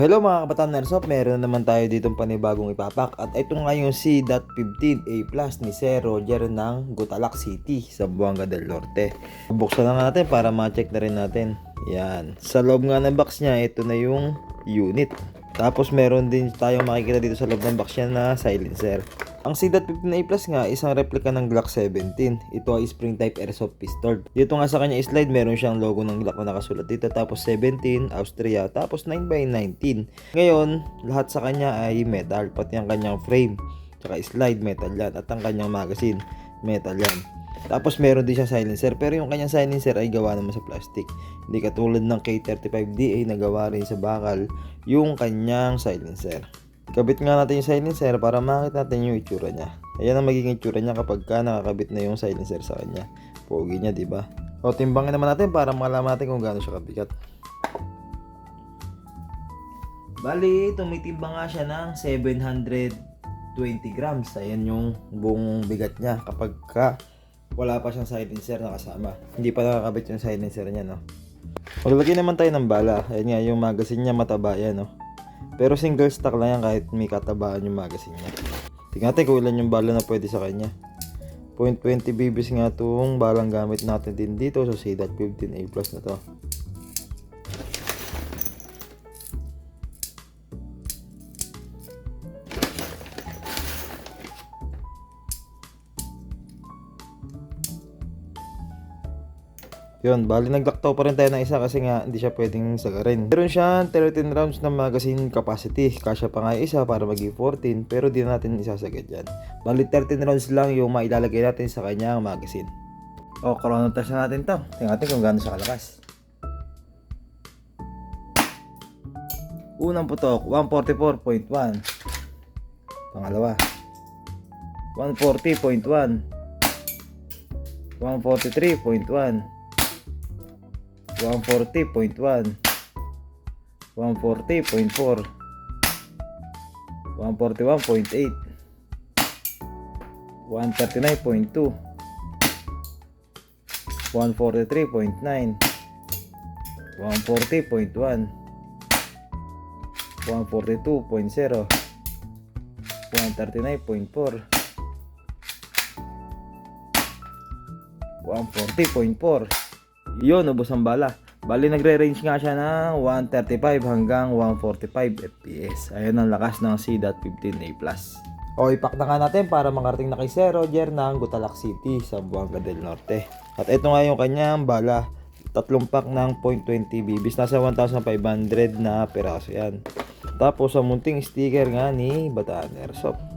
Hello mga kabataan Nersop, meron na naman tayo ditong panibagong ipapak at ito nga yung C.15A Plus ni Sir Roger ng Gutalac City sa Buanga del Norte. Buksan na natin para ma-check na rin natin. Yan. Sa loob nga ng box niya, ito na yung unit. Tapos meron din tayong makikita dito sa loob ng box niya na silencer. Ang C.15A Plus nga, isang replika ng Glock 17. Ito ay spring type airsoft pistol. Dito nga sa kanya slide, meron siyang logo ng Glock na nakasulat dito. Tapos 17, Austria. Tapos 9x19. Ngayon, lahat sa kanya ay metal. Pati ang kanyang frame. Tsaka slide, metal yan. At ang kanyang magazine, metal yan. Tapos meron din siya silencer. Pero yung kanyang silencer ay gawa naman sa plastic. Hindi katulad ng K35DA na gawa rin sa bakal yung kanyang silencer. Kabit nga natin yung silencer para makita natin yung itsura niya. Ayan ang magiging itsura niya kapag ka nakakabit na yung silencer sa kanya. Pogi niya, di ba? O timbangin naman natin para malaman natin kung gaano siya kabigat. Bali, tumitimbang nga siya ng 720 grams. Ayan yung buong bigat niya kapag ka wala pa siyang silencer na kasama. Hindi pa nakakabit yung silencer niya, no? Maglagay naman tayo ng bala. Ayan nga, yung magazine niya mataba yan, no? Pero single stock lang yan kahit may katabaan yung magazine niya. Tingnan natin kung ilan yung bala na pwede sa kanya. 0.20 BBs nga itong balang gamit natin din dito sa C.15A Plus na to. Yun, bali naglaktaw pa rin tayo ng isa kasi nga hindi siya pwedeng sagarin. Meron siya 13 rounds na magazine capacity. Kasya pa nga isa para maging 14 pero di na natin isasagad yan. Bali 13 rounds lang yung mailalagay natin sa kanyang magazine. O, corona test na natin to. Tingnan natin kung gaano siya kalakas. Unang putok, 144.1. Pangalawa, 140.1. 143.1. 140.1 140.4 141.8 139.2 143.9 140.1 142.0 139.4 140.4 yun, ubos ang bala. Bali, nagre-range nga siya ng 135 hanggang 145 FPS. Ayun ang lakas ng C.15A+. O, ipak nga natin para makarating na kay Sir Roger ng Gutalac City sa Buanga del Norte. At ito nga yung kanyang bala. Tatlong pack ng .20 BBs. Nasa 1,500 na peraso yan. Tapos, ang munting sticker nga ni Bataan Airsoft.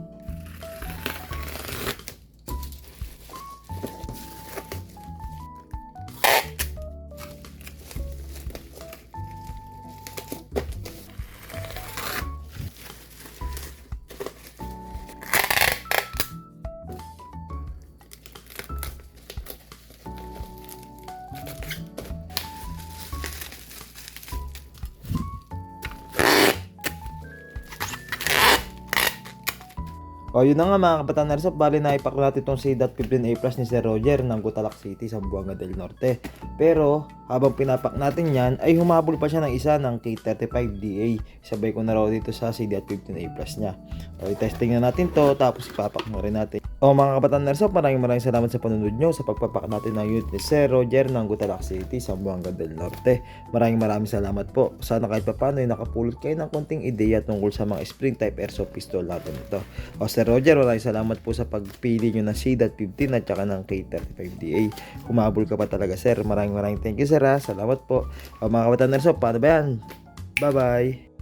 O yun na nga mga kabataan na resort, bali na ipak natin itong C.15A Plus ni Sir Roger ng Gutalac City sa Buanga del Norte. Pero habang pinapak natin yan, ay humabol pa siya ng isa ng K35DA. Sabay ko na raw dito sa C.15A Plus niya. O i-testing na natin to tapos ipapak na rin natin. O mga kabataan na resort, maraming maraming salamat sa panunod nyo sa pagpapak natin ng unit ni Sir Roger ng Gutalac City sa Buanga del Norte. Maraming maraming salamat po. Sana kahit papano ay nakapulot kayo ng konting ideya tungkol sa mga spring type airsoft pistol natin ito. O Sir Roger, maraming salamat po sa pagpili nyo ng C.15 at saka ng K35DA. Humabol ka pa talaga sir. Maraming maraming thank you sir ha. Salamat po. O mga kabataan nerso, paano ba yan? Bye bye.